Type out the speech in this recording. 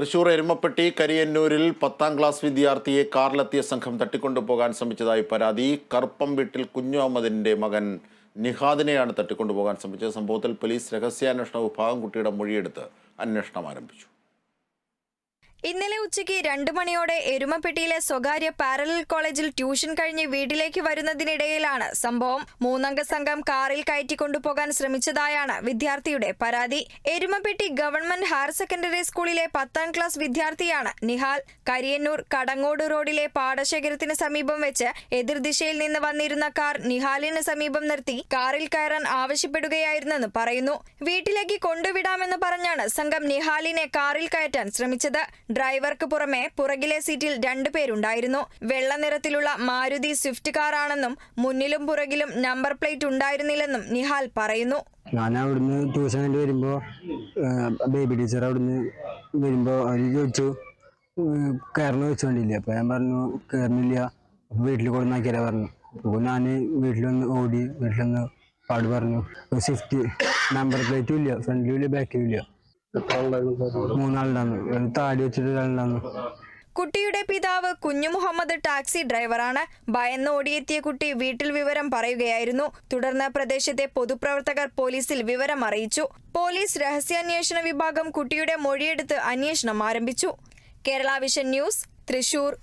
തൃശൂർ എരുമപ്പെട്ടി കരിയന്നൂരിൽ പത്താം ക്ലാസ് വിദ്യാർത്ഥിയെ കാറിലെത്തിയ സംഘം തട്ടിക്കൊണ്ടുപോകാൻ ശ്രമിച്ചതായി പരാതി. കറുപ്പം വീട്ടിൽ കുഞ്ഞു അഹമ്മദിന്റെ മകൻ നിഹാദിനെയാണ് തട്ടിക്കൊണ്ടുപോകാൻ ശ്രമിച്ചത്. സംഭവത്തിൽ പോലീസ് രഹസ്യാന്വേഷണ വിഭാഗം കുട്ടിയുടെ മൊഴിയെടുത്ത് അന്വേഷണം ആരംഭിച്ചു. ഇന്നലെ ഉച്ചയ്ക്ക് രണ്ടു മണിയോടെ എരുമപ്പെട്ടിയിലെ സ്വകാര്യ പാരലൽ കോളേജിൽ ട്യൂഷൻ കഴിഞ്ഞ് വീട്ടിലേക്ക് വരുന്നതിനിടയിലാണ് സംഭവം. മൂന്നംഗ സംഘം കാറിൽ കയറ്റിക്കൊണ്ടുപോകാൻ ശ്രമിച്ചതായാണ് വിദ്യാർത്ഥിയുടെ പരാതി. എരുമപ്പെട്ടി ഗവൺമെന്റ് ഹയർ സെക്കൻഡറി സ്കൂളിലെ പത്താം ക്ലാസ് വിദ്യാർത്ഥിയാണ് നിഹാൽ. കരിയന്നൂർ കടങ്ങോട് റോഡിലെ പാടശേഖരത്തിന് സമീപം വെച്ച് എതിർദിശയിൽ നിന്ന് വന്നിരുന്ന കാർ നിഹാലിന് സമീപം നിർത്തി കാറിൽ കയറാൻ ആവശ്യപ്പെടുകയായിരുന്നെന്ന് പറയുന്നു. വീട്ടിലേക്ക് കൊണ്ടുവിടാമെന്ന് പറഞ്ഞാണ് സംഘം നിഹാലിനെ കാറിൽ കയറ്റാൻ ശ്രമിച്ചത്. ഡ്രൈവർക്ക് പുറമെ പുറകിലെ സീറ്റിൽ രണ്ടുപേരുണ്ടായിരുന്നു വെള്ള നിറത്തിലുള്ള മാരുതി സ്വിഫ്റ്റ് കാറാണെന്നും മുന്നിലും പുറകിലും നമ്പർ പ്ലേറ്റ് ഉണ്ടായിരുന്നില്ലെന്നും നിഹാൽ പറയുന്നു. ഞാൻ അവിടുന്ന് ട്യൂഷൻ വേണ്ടി ബേബി ടീച്ചർ അവിടുന്ന് വരുമ്പോൾ അവർ ചോദിച്ചു കയറണ വെച്ചോണ്ടില്ല അപ്പോൾ ഞാൻ പറഞ്ഞു കയറുന്നില്ല വീട്ടിൽ കൊടുന്നാക്കിയാലേ പറഞ്ഞു. അപ്പോൾ ഞാൻ വീട്ടിലൊന്ന് ഓടി വീട്ടിലൊന്ന് പാട് പറഞ്ഞു. സ്വിഫ്റ്റ് നമ്പർ പ്ലേറ്റും ഇല്ല ഫ്രണ്ടിലും ഇല്ല ബാക്കിലും ഇല്ല. കുട്ടിയുടെ പിതാവ് കുഞ്ഞു മുഹമ്മദ് ടാക്സി ഡ്രൈവറാണ്. ഭയന്ന് ഓടിയെത്തിയ കുട്ടി വീട്ടിൽ വിവരം പറയുകയായിരുന്നു. തുടർന്ന് പ്രദേശത്തെ പൊതുപ്രവർത്തകർ പോലീസിൽ വിവരം അറിയിച്ചു. പോലീസ് രഹസ്യാന്വേഷണ വിഭാഗം കുട്ടിയുടെ മൊഴിയെടുത്ത് അന്വേഷണം ആരംഭിച്ചു. Kerala vision news Thrissur.